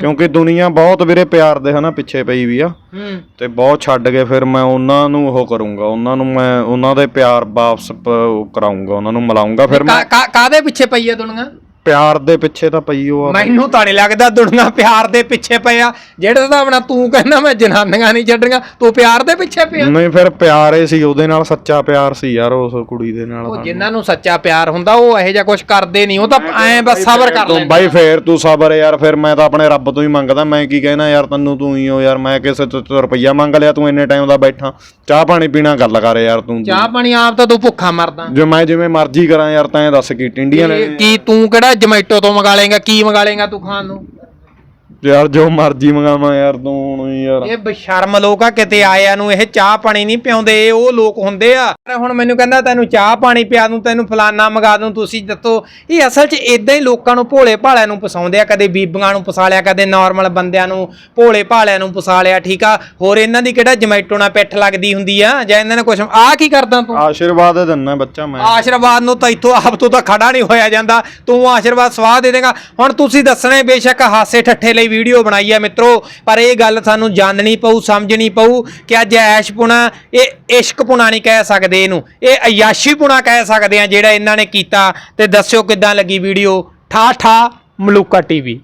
ਕਿਉਂਕਿ ਦੁਨੀਆ ਬਹੁਤ ਵੀਰੇ ਪਿਆਰ ਦੇ ਹਨਾ ਪਿੱਛੇ ਪਈ ਵੀ ਆ। ਹੂੰ। ਤੇ ਬਹੁਤ ਛੱਡ ਕੇ ਫਿਰ ਮੈਂ ਉਹਨਾਂ ਨੂੰ ਉਹ ਕਰੂੰਗਾ ਉਹਨਾਂ ਨੂੰ ਮੈਂ ਉਹਨਾਂ ਦੇ ਪਿਆਰ ਵਾਪਸ ਪ- ਉਹ ਕਰਾਉਂਗਾ ਉਹਨਾਂ ਨੂੰ ਮਿਲਾਉਂਗਾ ਫਿਰ ਮੈਂ ਕਾ- ਕਾ- ਕਾਹਦੇ ਪਿੱਛੇ ਪਈ ਆ ਦੁਨੀਆ? ਪਿਆਰ ਦੇ ਪਿੱਛੇ ਤਾਂ ਪਈ ਉਹ ਆ। ਮੈਨੂੰ ਤਾਂ ਨਹੀਂ ਲੱਗਦਾ ਦੁਨੀਆ ਪਿਆਰ ਦੇ ਪਿੱਛੇ ਪਿਆ ਜਿਹੜੇ ਤਾਂ ਆਪਣਾ ਤੂੰ ਕਹਿੰਦਾ ਮੈਂ ਜਨਾਨੀਆਂ ਨਹੀਂ ਛੱਡੀਆਂ ਤੂੰ ਪਿਆਰ ਦੇ ਪਿੱਛੇ ਪਿਆ। ਨਹੀਂ ਫਿਰ ਪਿਆਰ ਹੀ ਸੀ ਉਹਦੇ ਨਾਲ ਸੱਚਾ ਪਿਆਰ ਸੀ ਯਾਰ ਉਸ ਕੁੜੀ ਦੇ ਨਾਲ ਉਹ ਜਿਨ੍ਹਾਂ ਨੂੰ ਸੱਚਾ ਪਿਆਰ ਹੁੰਦਾ ਉਹ ਇਹੋ ਜਿਹਾ ਕੁਝ ਕਰਦੇ ਨਹੀਂ ਉਹ ਤਾਂ ਐਂ ਬਸ ਸਬਰ ਕਰ ਤੂੰ ਲੈਂਦੇ ਬਾਈ ਫੇਰ ਤੂੰ ਸਬਰ ਯਾਰ ਫਿਰ ਮੈਂ ਤਾਂ ਆਪਣੇ ਰੱਬ ਤੋਂ ਹੀ ਮੰਗਦਾ। ਮੈਂ ਕੀ ਕਹਿਣਾ ਯਾਰ ਤੈਨੂੰ ਤੂੰ ਹੀ ਹੋ ਯਾਰ ਮੈਂ ਕਿਸੇ ਤੋਂ ਤੋਂ ਰੁਪਈਆ ਮੰਗ ਲਿਆ ਤੂੰ ਇੰਨੇ ਟਾਈਮ ਦਾ ਬੈਠਾ। ਚਾਹ ਪਾਣੀ ਪੀਣਾ ਗੱਲ ਕਰ ਯਾਰ ਤੂੰ। ਚਾਹ ਪਾਣੀ ਆਪ ਤਾਂ ਤੂੰ ਭੁੱਖਾ ਮਰਦਾ। ਜੇ ਮੈਂ ਜਿਵੇਂ ਮਰਜ਼ੀ ਕਰਾਂ ਯਾਰ ਤਾਂ ਇਹ ਦੱਸ ਕੀ ਟਿੰਡੀਆਂ ਨੇ ਕੀ ਤੂੰ ਕਿਹੜਾ ਜਮੈਟੋ ਤੋਂ ਮੰਗਾ ਲੇਗਾ ਕੀ ਮੰਗਾ ਲੇਗਾ ਤੂੰ ਖਾਣ ਨੂੰ? ਯਾਰ ਜੋ ਮਰਜ਼ੀ ਮੰਗਾਵਾਂ ਯਾਰ ਤੂੰ ਹੁਣ ਯਾਰ। ਇਹ ਬਸ਼ਰਮ ਲੋਕ ਆ ਕਿਤੇ ਆਇਆਂ ਨੂੰ ਇਹ ਚਾਹ ਪਾਣੀ ਨਹੀਂ ਪਿਆਉਂਦੇ ਇਹ ਉਹ ਲੋਕ ਹੁੰਦੇ ਆ। ਹੁਣ ਮੈਨੂੰ ਕਹਿੰਦਾ ਤੈਨੂੰ ਚਾਹ ਪਾਣੀ ਪਿਆ ਦੂੰ ਤੈਨੂੰ ਫਲਾਨਾ ਮੰਗਾ ਦੂੰ ਤੁਸੀਂ ਦੱਸੋ। ਇਹ ਅਸਲ 'ਚ ਇਦਾਂ ਹੀ ਲੋਕਾਂ ਨੂੰ ਭੋਲੇ ਭਾਲਿਆਂ ਨੂੰ ਫਸਾਉਂਦੇ ਆ ਕਦੇ ਬੀਬੀਆਂ ਨੂੰ ਫਸਾ ਲਿਆ ਕਦੇ ਨਾਰਮਲ ਬੰਦਿਆਂ ਨੂੰ ਭੋਲੇ ਭਾਲਿਆਂ ਨੂੰ ਫਸਾ ਲਿਆ ਠੀਕ ਆ? ਹੋਰ ਇਹਨਾਂ ਦੀ ਕਿਹੜਾ ਜਮੈਟੋ ਨਾਲ ਪਿੱਠ ਲੱਗਦੀ ਹੁੰਦੀ ਆ? ਜਾਂ ਇਹਨਾਂ ਨੇ ਕੁਝ ਆ ਕੀ ਕਰਦਾ ਤੂੰ? ਆਸ਼ੀਰਵਾਦ ਦਿੰਨਾ ਬੱਚਾ ਮੈਂ। ਆਸ਼ੀਰਵਾਦ ਨੂੰ ਤਾਂ ਇੱਥੋਂ ਆਪ ਤੋਂ ਤਾਂ ਖੜਾ ਨਹੀਂ ਹੋਇਆ ਜਾਂਦਾ। ਤੂੰ ਆਸ਼ੀਰਵਾਦ ਸਵਾਹ ਦੇ ਦੇਗਾ। ਹੁਣ ਤੁਸੀਂ ਦੱਸਣੇ ਬੇਸ਼ੱਕ ਹਾਸੇ ਠੱਠੇ ਲਈ ਵੀਡੀਓ ਬਣਾਈ ਹੈ ਮਿੱਤਰੋ, ਪਰ ਇਹ ਗੱਲ ਸਾਨੂੰ ਜਾਣਨੀ ਪਊ, ਸਮਝਣੀ ਪਊ ਕਿ ਅੱਜ ਐਸ਼ਪੁਣਾ ਇਹ ਇਸ਼ਕਪੁਣਾ ਨਹੀਂ ਕਹਿ ਸਕਦੇ ਇਹਨੂੰ, ਇਹ ਅਯਾਸ਼ੀਪੁਣਾ ਕਹਿ ਸਕਦੇ ਆ ਜਿਹੜਾ ਇਹਨਾਂ ਨੇ ਕੀਤਾ। ਤੇ ਦੱਸਿਓ ਕਿੱਦਾਂ ਲੱਗੀ ਵੀਡੀਓ? ਠਾ ਠਾ ਮਲੂਕਾ ਟੀਵੀ।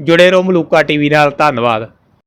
ਜੁੜੇ ਰਹੋ ਮਲੂਕਾ ਟੀਵੀ ਨਾਲ, ਧੰਨਵਾਦ।